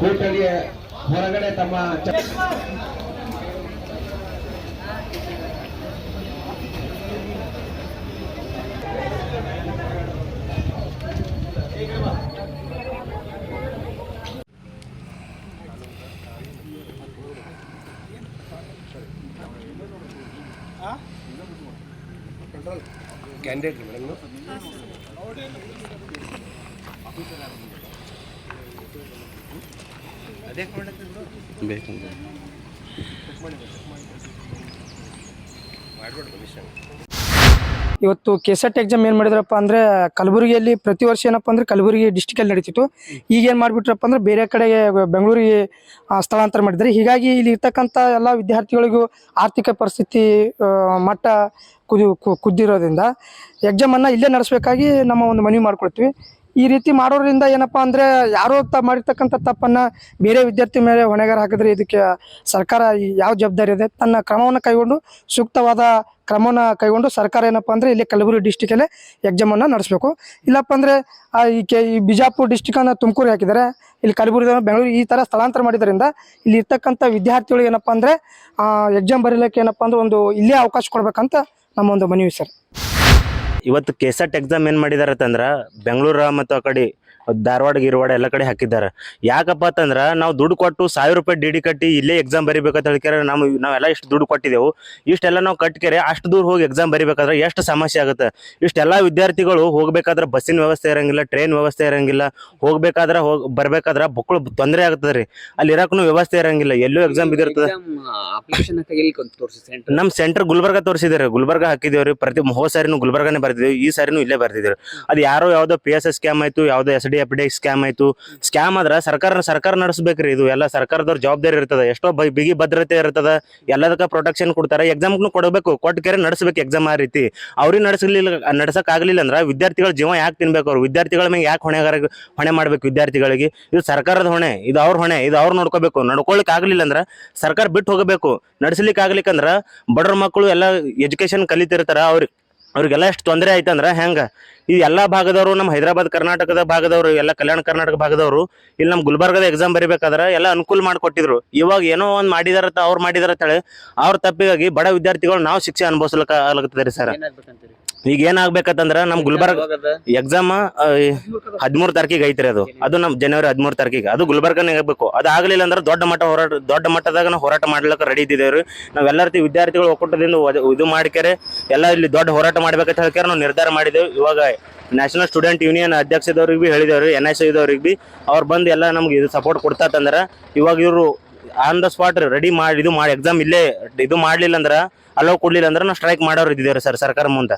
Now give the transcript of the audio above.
ಕೋಟಲಿಯ ಹೊರಗಡೆ ತಮ್ಮ ಚ- ಇವತ್ತು ಕೆಸೆಟ್ ಎಕ್ಸಾಮ್ ಏನು ಮಾಡಿದ್ರಪ್ಪ ಅಂದ್ರೆ ಕಲಬುರಗಿಯಲ್ಲಿ ಪ್ರತಿ ವರ್ಷ ಏನಪ್ಪ ಅಂದ್ರೆ ಕಲಬುರಗಿ ಡಿಸ್ಟಿಕಲ್ಲಿ ನಡೀತಿತ್ತು. ಈಗ ಏನು ಮಾಡಿಬಿಟ್ರಪ್ಪ ಅಂದರೆ ಬೇರೆ ಕಡೆಗೆ ಬೆಂಗಳೂರಿಗೆ ಸ್ಥಳಾಂತರ ಮಾಡಿದ್ದಾರೆ. ಹೀಗಾಗಿ ಇಲ್ಲಿ ಇರ್ತಕ್ಕಂಥ ಎಲ್ಲ ವಿದ್ಯಾರ್ಥಿಗಳಿಗೂ ಆರ್ಥಿಕ ಪರಿಸ್ಥಿತಿ ಮಟ್ಟ ಕುದಿ, ಕುದ್ದಿರೋದ್ರಿಂದ ಎಕ್ಸಾಮನ್ನು ಇಲ್ಲೇ ನಡೆಸಬೇಕಾಗಿ ನಮ್ಮ ಒಂದು ಮನವಿ ಮಾಡ್ಕೊಳ್ತೀವಿ. ಈ ರೀತಿ ಮಾಡೋದ್ರಿಂದ ಏನಪ್ಪಾ ಅಂದ್ರೆ ಯಾರೋ ತ ಮಾಡಿರ್ತಕ್ಕಂಥ ತಪ್ಪನ್ನ ಬೇರೆ ವಿದ್ಯಾರ್ಥಿ ಮೇಲೆ ಹೊಣೆಗಾರ ಹಾಕಿದ್ರೆ ಇದಕ್ಕೆ ಸರ್ಕಾರ ಯಾವ ಜವಾಬ್ದಾರಿ ಇದೆ? ತನ್ನ ಕ್ರಮವನ್ನು ಕೈಗೊಂಡು ಸೂಕ್ತವಾದ ಕ್ರಮವನ್ನು ಕೈಗೊಂಡು ಸರ್ಕಾರ ಏನಪ್ಪ ಅಂದರೆ ಇಲ್ಲಿ ಕಲಬುರಗಿ ಡಿಸ್ಟಿಕಲ್ಲೇ ಎಕ್ಸಾಮನ್ನು ನಡೆಸಬೇಕು. ಇಲ್ಲಪ್ಪ ಅಂದರೆ ಆ, ಈ ಬಿಜಾಪುರ ಡಿಸ್ಟಿಕನ್ನು ತುಮಕೂರು ಹಾಕಿದ್ದಾರೆ. ಇಲ್ಲಿ ಕಲಬುರಗಿ ಬೆಂಗಳೂರು ಈ ಥರ ಸ್ಥಳಾಂತರ ಮಾಡಿದ್ರಿಂದ ಇಲ್ಲಿ ಇರ್ತಕ್ಕಂಥ ವಿದ್ಯಾರ್ಥಿಗಳು ಏನಪ್ಪಾ ಅಂದ್ರೆ ಎಕ್ಸಾಮ್ ಬರೀಲಿಕ್ಕೆ ಏನಪ್ಪ ಅಂದ್ರೆ ಒಂದು ಇಲ್ಲೇ ಅವಕಾಶ ಕೊಡಬೇಕಂತ ನಮ್ಮ ಒಂದು ಮನವಿ ಸರ್. ಇವತ್ತು ಕೆಸೆಟ್ ಎಕ್ಸಾಮ್ ಏನು ಮಾಡಿದಾರೆ ಅಂತಂದ್ರೆ ಬೆಂಗಳೂರು ಮತ್ತು ಆ ಕಡೆ ಧಾರವಾಡ ಗಿರವಾಡ ಎಲ್ಲ ಕಡೆ ಹಾಕಿದ್ದಾರೆ. ಯಾಕಪ್ಪ ಅಂತಂದ್ರೆ ನಾವು ದುಡ್ಡು ಕೊಟ್ಟು ಸಾವಿರ ರೂಪಾಯಿ ಡಿ ಡಿ ಕಟ್ಟಿ ಇಲ್ಲೇ ಎಕ್ಸಾಮ್ ಬರಿಬೇಕಂತ ಹೇಳ್ಕ್ಯಾರ ನಾವು ನಾವೆಲ್ಲ ಇಷ್ಟು ದುಡ್ಡು ಕೊಟ್ಟಿದ್ದೆವು ಇಷ್ಟೆಲ್ಲ ನಾವು ಕಟ್ಕೆರೆ ಅಷ್ಟು ದೂರ ಹೋಗಿ ಎಕ್ಸಾಮ್ ಬರಿಬೇಕಾದ್ರೆ ಎಷ್ಟು ಸಮಸ್ಯೆ ಆಗುತ್ತೆ. ಇಷ್ಟೆಲ್ಲ ವಿದ್ಯಾರ್ಥಿಗಳು ಹೋಗಬೇಕಾದ್ರೆ ಬಸ್ಸಿನ ವ್ಯವಸ್ಥೆ ಇರೋಂಗಿಲ್ಲ ಟ್ರೈನ್ ವ್ಯವಸ್ಥೆ ಇರೋಂಗಿಲ್ಲ ಹೋಗಬೇಕಾದ್ರೆ ಹೋಗ್ ಬರಬೇಕಾದ್ರೆ ಬುಕ್ಕಳು ತೊಂದರೆ ಆಗ್ತದೆ ರೀ. ಅಲ್ಲಿ ಇರೋಕ್ಕೂ ವ್ಯವಸ್ಥೆ ಇರೋಂಗಿಲ್ಲ ಎಲ್ಲೂ ಎಕ್ಸಾಮ್ ಬಿದ್ದಿರ್ತದೆ. ನಮ್ಮ ಸೆಂಟರ್ ನಮ್ ಸೆಂಟರ್ ಗುಲ್ಬರ್ಗ ತೋರಿಸಿದಾರೆ ಗುಲ್ಬರ್ಗ ಹಾಕಿದೇವ್ರಿ ಪ್ರತಿ ಹೋದ ಸಾರಿನೂ ಗುಲ್ಬರ್ಗನೇ ಬರ್ತಿದ್ವಿ, ಈ ಸಾರಿನೂ ಇಲ್ಲೇ ಬರ್ತಿದ್ರು ಅದು ಯಾರೋ ಯಾವ್ದೋ ಪಿ ಎಸ್ ಎಸ್ ಸ್ಕ್ಯಾಮ್ ಆಯ್ತು, ಯಾವ್ದೋ S D F D scam ಆಯ್ತು. ಸ್ಕ್ಯಾಮ್ ಆದ್ರೆ ಸರ್ಕಾರ ಸರ್ಕಾರ ನಡೆಸ್ಬೇಕ್ರಿ ಇದು. ಎಲ್ಲ ಸರ್ಕಾರದವ್ರ ಜವಾಬ್ದಾರಿ ಇರ್ತದೆ. ಎಷ್ಟೋ ಬಿಗಿ ಭದ್ರತೆ ಇರ್ತದೆ. ಎಲ್ಲದಕ್ಕೆ ಪ್ರೊಟೆಕ್ಷನ್ ಕೊಡ್ತಾರೆ. ಎಕ್ಸಾಮ್ಗೂ ಕೊಡಬೇಕು. ಕೊಟ್ಟು ಕೆರೆ ನಡೆಸ್ಬೇಕು ಎಕ್ಸಾಮ್ ಆ ರೀತಿ. ಅವ್ರಿಗೆ ನಡೆಸಲಿಲ್ಲ ನಡ್ಸಕ್ ಆಗ್ಲಿಲ್ಲ ಅಂದ್ರ ವಿದ್ಯಾರ್ಥಿಗಳ ಜೀವ ಯಾಕೆ ತಿನ್ಬೇಕು ಅವ್ರು? ವಿದ್ಯಾರ್ಥಿಗಳ ಮೇಲೆ ಯಾಕೆ ಹೊಣೆಗಾರ, ಹೊಣೆ ಮಾಡ್ಬೇಕು ವಿದ್ಯಾರ್ಥಿಗಳಿಗೆ? ಇದು ಸರ್ಕಾರದ ಹೊಣೆ. ಇದು ಅವ್ರ ಹೊಣೆ. ಇದು ಅವ್ರು ನೋಡ್ಕೋಬೇಕು. ನಡ್ಕೊಳಕ್ ಆಗಲಿಲ್ಲ ಅಂದ್ರೆ ಸರ್ಕಾರ ಬಿಟ್ಟು ಹೋಗಬೇಕು. ನಡೆಸಲಿಕ್ಕೆ ಆಗ್ಲಿಕ್ಕಂದ್ರ ಬಡ್ರ ಮಕ್ಕಳು ಎಲ್ಲ ಎಜುಕೇಶನ್ ಕಲಿತಿರ್ತಾರ. ಅವ್ರಿಗೆ ಅವ್ರಿಗೆಲ್ಲ ಎಷ್ಟು ತೊಂದರೆ ಆಯ್ತಂದ್ರೆ ಹೆಂಗ? ಈ ಎಲ್ಲಾ ಭಾಗದವರು ನಮ್ಮ ಹೈದರಾಬಾದ್, ಕರ್ನಾಟಕದ ಭಾಗದವರು, ಎಲ್ಲ ಕಲ್ಯಾಣ ಕರ್ನಾಟಕ ಭಾಗದವರು, ಇಲ್ಲಿ ನಮ್ಮ ಗುಲ್ಬರ್ಗದ ಎಕ್ಸಾಮ್ ಬರಿಬೇಕಾದ್ರೆ ಎಲ್ಲ ಅನುಕೂಲ ಮಾಡಿಕೊಟ್ಟಿದ್ರು. ಇವಾಗ ಏನೋ ಒಂದು ಮಾಡಿದಾರ ಅವ್ರು ಮಾಡಿದಾರ ಅಂತೇಳಿ ಅವ್ರ ತಪ್ಪಿಗಾಗಿ ಬಡ ವಿದ್ಯಾರ್ಥಿಗಳು ನಾವು ಶಿಕ್ಷೆ ಅನುಭವಿಸ್ಲಕ್ಕ ಆಗ್ಲತ್ತದ ರೀ ಸರ್ ಈಗ ಏನಾಗ್ಬೇಕಂತಂದ್ರ ನಮ್ ಗುಲ್ಬರ್ಗ? ಎಕ್ಸಾಮ್ ಹದಿಮೂರ್ ತಾರೀಕಿಗೆ ಐತ್ರಿ ಅದು. ಅದು ನಮ್ ಜನವರಿ ಹದಿಮೂರ್ ತಾರೀಕಿಗೆ. ಅದು ಗುಲ್ಬರ್ಗನೇ ಆಗ್ಬೇಕು ಅದು ಆಗ್ಲಿಲ್ಲ ಅಂದ್ರೆ ದೊಡ್ಡ ಮಟ್ಟ ಹೋರಾಟ ದೊಡ್ಡ ಮಟ್ಟದಾಗ ನಾವು ಹೋರಾಟ ಮಾಡ್ಲಿಕ್ಕೆ ರೆಡಿ ಇದ್ದೇವ್ರಿ ನಾವೆಲ್ಲ ರೀತಿ ವಿದ್ಯಾರ್ಥಿಗಳು ಒಕ್ಕೂಟದಿಂದ ಇದು ಮಾಡ್ಕ್ಯಾರೆ. ಎಲ್ಲ ಇಲ್ಲಿ ದೊಡ್ಡ ಹೋರಾಟ ಮಾಡ್ಬೇಕಂತ ಹೇಳ್ಕ್ಯಾರ. ನಾವು ನಿರ್ಧಾರ ಮಾಡಿದೇವು ಇವಾಗ ನ್ಯಾಷನಲ್ ಸ್ಟೂಡೆಂಟ್ ಯೂನಿಯನ್ ಅಧ್ಯಕ್ಷದವ್ರಿಗೆ ಬಿ ಹೇಳಿದೇವ್ರಿ ಎನ್ ಎಸ್ ಐದವ್ರಿಗೆ ಬಿ. ಅವ್ರು ಬಂದು ಎಲ್ಲ ನಮ್ಗೆ ಇದು ಸಪೋರ್ಟ್ ಕೊಡ್ತಾತಂದ್ರೆ ಇವಾಗ ಇವರು ಆನ್ ದ ಸ್ಪಾಟ್ ರೆಡಿ ಮಾಡಿ ಇದು ಮಾಡಿ ಎಕ್ಸಾಮ್ ಇಲ್ಲೇ ಇದು ಮಾಡ್ಲಿಲ್ಲ ಅಂದ್ರ ಅಲೋ ಕೊಡ್ಲಿಲ್ಲ ಅಂದ್ರೆ ನಾವು ಸ್ಟ್ರೈಕ್ ಮಾಡೋರು ಇದ್ದೇವ್ರಿ ಸರ್ ಸರ್ಕಾರ ಮುಂದೆ.